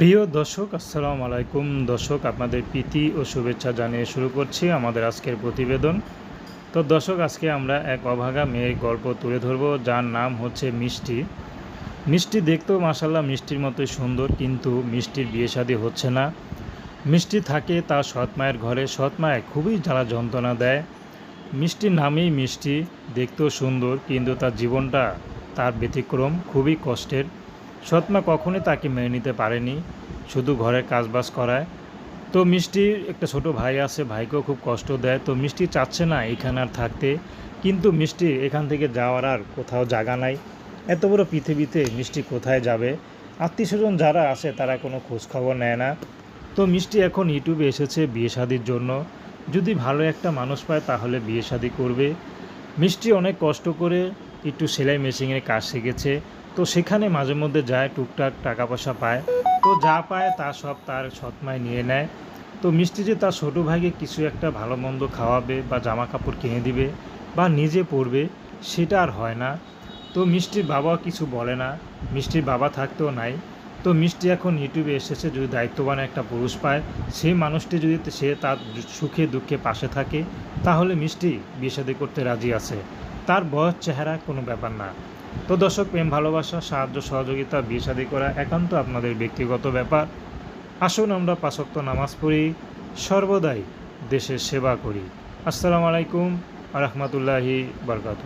প্রিয় দর্শক, আসসালামু আলাইকুম। দর্শক, আপনাদের প্রীতি ও শুভেচ্ছা জানিয়ে শুরু করছি আমাদের আজকের প্রতিবেদন। তো দর্শক, আজকে আমরা এক অভাগা মেয়ের গল্প তুলে ধরব, যার নাম হচ্ছে মিষ্টি। মিষ্টি দেখতেও মাসাল্লাহ মিষ্টির মতোই সুন্দর, কিন্তু মিষ্টির বিয়ে শাদী হচ্ছে না। মিষ্টি থাকে তার সৎ মায়ের ঘরে, সৎ মায়ের খুবই জ্বালা যন্ত্রণা দেয়। মিষ্টির নামেই মিষ্টি, দেখতেও সুন্দর, কিন্তু তার জীবনটা তার ব্যতিক্রম, খুবই কষ্টের। সৎমা কখনোই তাকে মেনে নিতে পারেনি, শুধু ঘরের কাজবাজ করায়। তো মিষ্টির একটা ছোট ভাই আছে, ভাইকেও খুব কষ্ট দেয়। তো মিষ্টি চাচ্ছে না এখানে আর থাকতে, কিন্তু মিষ্টি এখান থেকে যাওয়ার আর কোথাও জায়গা নাই। এত বড় পৃথিবীতে মিষ্টি কোথায় যাবে? আত্মীয় স্বজন যারা আছে তারা কোনো খোঁজখবর নেয় না। তো মিষ্টি এখন ইউটিউবে এসেছে বিয়ে শাদির জন্য। যদি ভালো একটা মানুষ পায় তাহলে বিয়ে শাদি করবে। মিষ্টি অনেক কষ্ট করে একটু সেলাই মেশিনের কাজ শিখেছে। তো সেখানে মাঝে মধ্যে যায়, টুকটাক টাকা পয়সা পায়। তো যা পায় তা সব তার সৎমায় নিয়ে নেয়। তো মিষ্টি যে তার ছোটো ভাইকে কিছু একটা ভালো মন্দ খাওয়াবে বা জামা কাপড় কিনে দিবে বা নিজে পরবে, সেটা আর হয় না। তো মিষ্টির বাবা কিছু বলে না। মিষ্টির বাবা থাকতেও নাই। তো মিষ্টি এখন ইউটিউবে এসেছে, যদি দায়িত্ববান একটা পুরুষ পায়, সেই মানুষটি যদি সে তার সুখে দুঃখে পাশে থাকে, তাহলে মিষ্টি বিয়ে করতে রাজি আছে। তার বয়স, চেহারা কোনো ব্যাপার না। তো দর্শক, প্রেম, ভালোবাসা, সাহায্য, সহযোগিতা, বিয়ে করা একান্ত আপনাদের ব্যক্তিগত ব্যাপার। আসুন আমরা পাশক্ত নামাজ পড়ি, সর্বদাই দেশের সেবা করি। আসসালামু আলাইকুম আ রহমতুল্লাহি বরকাত।